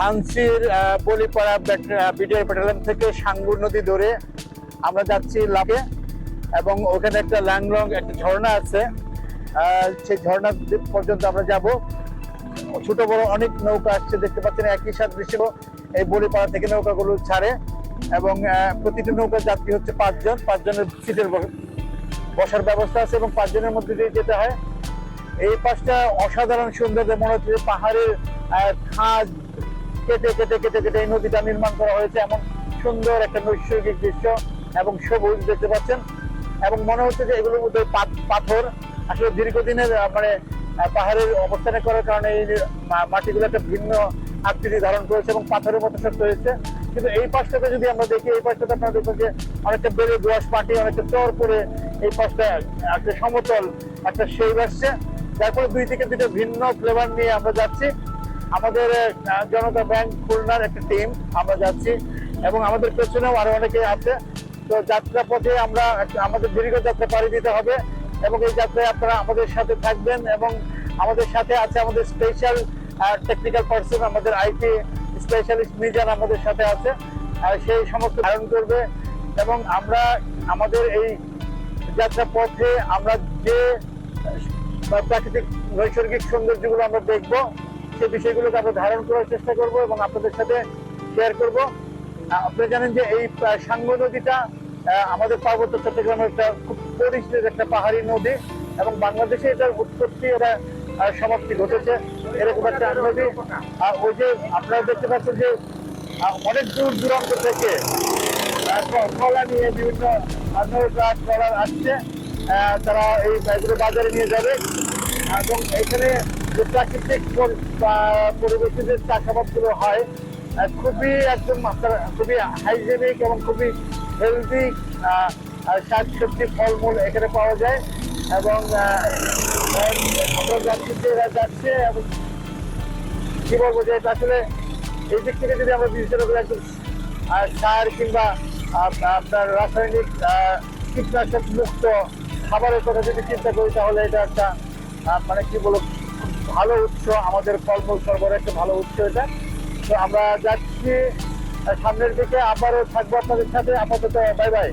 ধানসির Balipara BDR petroleum থেকে সাঙ্গুর নদী ধরে আমরা যাচ্ছি লাভে এবং ওখানে একটা ল্যাংলং, একটা ঝর্ণা আছে। সেই ঝর্ণা পর্যন্ত আমরা যাব। ছোট বড় অনেক নৌকা আসছে দেখতে পাচ্ছেন একই সাদৃশ্য এই বলিপাড়া থেকে নৌকাগুলো ছাড়ে এবং প্রতিটি নৌকার যাত্রী হচ্ছে পাঁচজন। পাঁচজনের সিটের বসার ব্যবস্থা আছে এবং পাঁচজনের মধ্যে দিয়ে যেতে হয়। এই পাশটা অসাধারণ সুন্দর মনে হচ্ছে পাহাড়ের খাঁজ কেটে কেটে কেটে কেটে এই নদীটা নির্মাণ করা হয়েছে। এমন সুন্দর একটা নৈসর্গিক দৃশ্য এবং সবুজ দেখতে পাচ্ছেন। এবং মনে হচ্ছে যে এগুলোর মধ্যে পাথ- পাথর আসলে দীর্ঘদিনের মানে পাহাড়ের অবস্থানে করার কারণে এই মাটিগুলো একটা ভিন্ন আকৃতি ধারণ করেছে এবং পাথরের মতো শক্ত হয়েছে। কিন্তু এই পাশটাতে যদি আমরা দেখি, এই পাশটাতে আপনারা দেখবেন যে অনেকটা বেড়ে দোয়াশ মাটি, অনেকটা চর করে এই পাশটা, একটা সমতল একটা সেই আসছে। তারপরে দুই থেকে দুটো ভিন্ন ফ্লেভার নিয়ে আমরা যাচ্ছি। আমাদের জনতা ব্যাংক খুলনার একটা টিম আমরা যাচ্ছি এবং আমাদের পেছনেও আরও অনেকে আছে। তো যাত্রা পথে আমরা আমাদের দীর্ঘ যাত্রা পাড়ি দিতে হবে এবং এই যাত্রায় আপনারা আমাদের সাথে থাকবেন এবং আমাদের সাথে আছে আমাদের স্পেশাল টেকনিক্যাল পার্সন আমাদের আইটি স্পেশালিস্ট মিজান আমাদের সাথে আছে, আর সেই সমস্ত ধারণ করবে এবং আমরা আমাদের এই যাত্রা পথে আমরা যে প্রাকৃতিক, নৈসর্গিক সৌন্দর্যগুলো আমরা দেখব সেই বিষয়গুলোকে আমরা ধারণ করার চেষ্টা করব এবং আপনাদের সাথে শেয়ার করব। আহ, আপনারা জানেন যে এই সাঙ্গ নদীটা আমাদের পার্বত্য চট্টগ্রামের একটা খুব পরিচিত একটা পাহাড়ি নদী এবং বাংলাদেশে এটার উৎপত্তি এটা সমাপ্তি ঘটেছে। এরকম একটা নদী আর ওই যে আপনারা দেখতে পাচ্ছেন যে অনেক দূর দূরান্ত থেকে কলা নিয়ে বিভিন্ন ট্রলার আসছে। তারা এই বাজারে নিয়ে যাবে। এবং এখানে যে প্রাকৃতিক পরিবেশে যে চাষাবাদগুলো হয় খুবই একদম খুবই হাইজেনিক এবং খুবই হেলদি শাক সবজি ফলমূল এখানে পাওয়া যায় এবং আমরা যাচ্ছি এবং কি বলব যে আসলে এই দিক থেকে যদি আমরা বিবেচনা করি, একদম সার কিংবা আপনার রাসায়নিক কীটনাশক মুক্ত খাবারের কথা যদি চিন্তা করি, তাহলে এটা একটা মানে কি বলব ভালো উৎস আমাদের ফলমূল সরবরাহ একটা ভালো উৎস এটা। তো আমরা যাচ্ছি সামনের দিকে আবারও থাকব আপনাদের সাথে। আপাতত বাই বাই